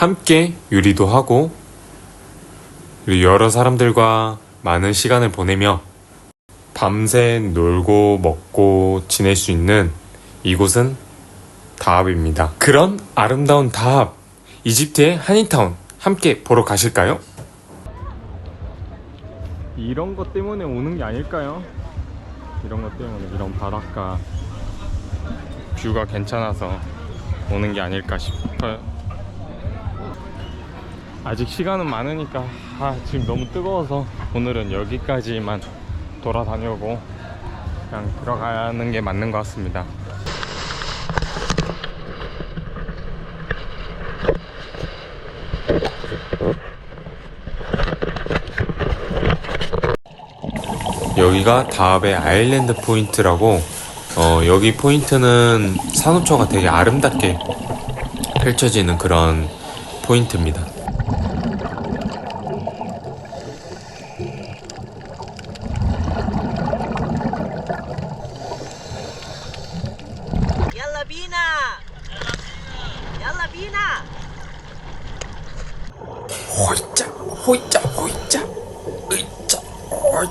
함께 요리도 하고 여러 사람들과 많은 시간을 보내며 밤새 놀고 먹고 지낼 수 있는 이곳은 다합입니다. 그런 아름다운 다합, 이집트의 한인타운 함께 보러 가실까요? 이런 것 때문에 오는 게 아닐까요? 이런 것 때문에 이런 바닷가 뷰가 괜찮아서 오는 게 아닐까 싶어요. 아직 시간은 많으니까 아, 지금 너무 뜨거워서 오늘은 여기까지만 돌아다녀고 그냥 들어가는 게 맞는 것 같습니다. 여기가 다합의 아일랜드 포인트라고 어, 여기 포인트는 산호초가 되게 아름답게 펼쳐지는 그런 포인트입니다.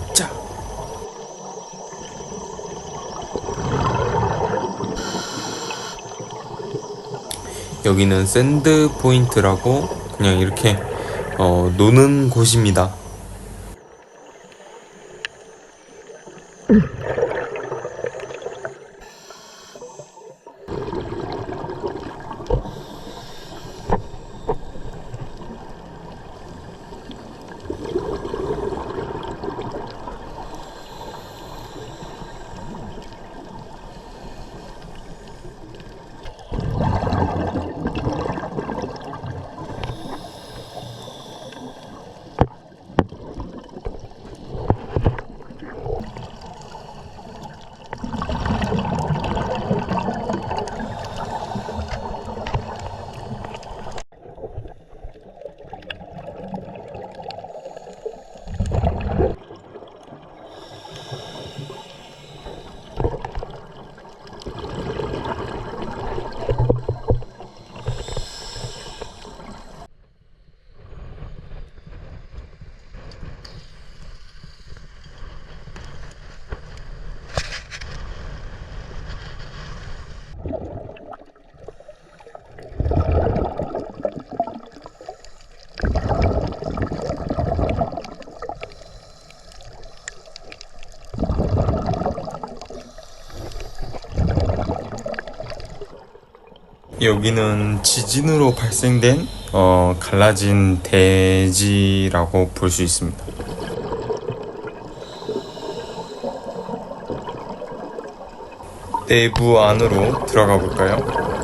호이자 여기는 샌드 포인트라고 그냥 이렇게 어, 노는 곳입니다. 여기는 지진으로 발생된 어, 갈라진 대지라고 볼 수 있습니다. 내부 안으로 들어가 볼까요?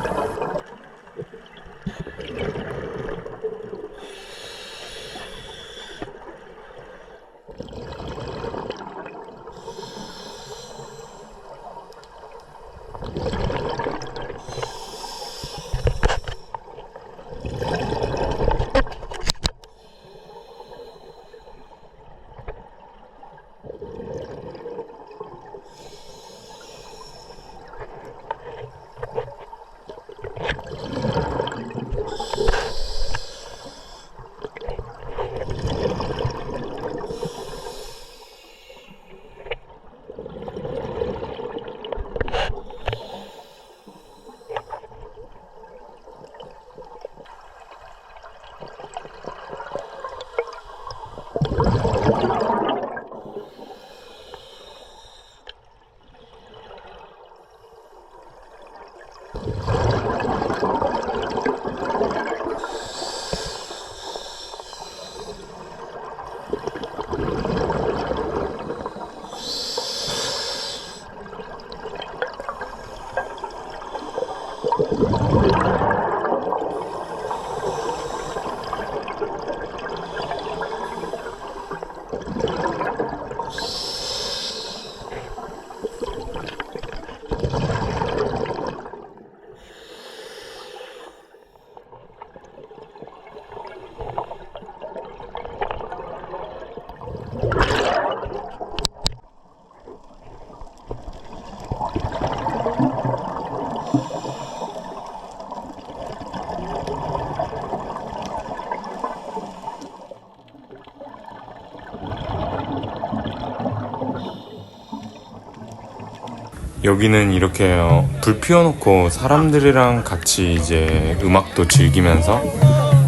여기는 이렇게 어, 불 피워놓고 사람들이랑 같이 이제 음악도 즐기면서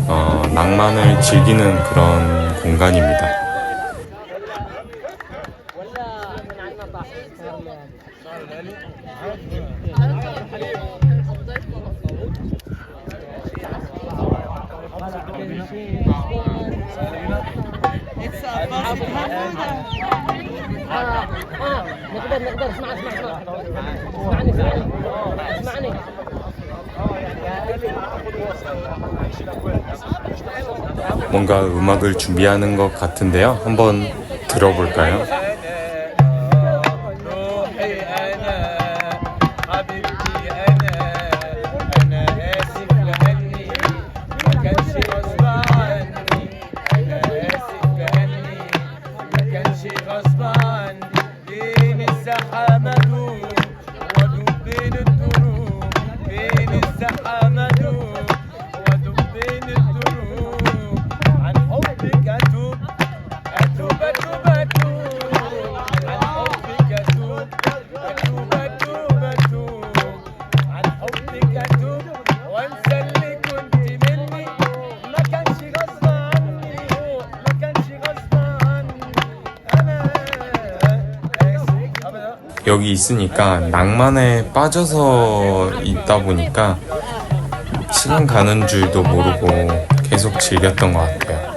어, 낭만을 즐기는 그런 공간입니다. نقدر نقدر اسمع اسمع اسمع اسمعني اسمعني اسمعني 뭔가 음악을 준비하는 것 같은데요. 한번 들어볼까요? روحي انا حبيبتي الزحمه 여기 있으니까 낭만에 빠져서 있다 보니까 시간 가는 줄도 모르고 계속 즐겼던 것 같아요.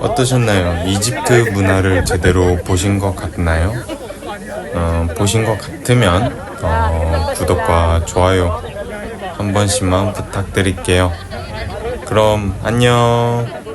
어떠셨나요? 이집트 문화를 제대로 보신 것 같나요? 어, 보신 것 같으면 어, 구독과 좋아요 한 번씩만 부탁드릴게요. 그럼 안녕.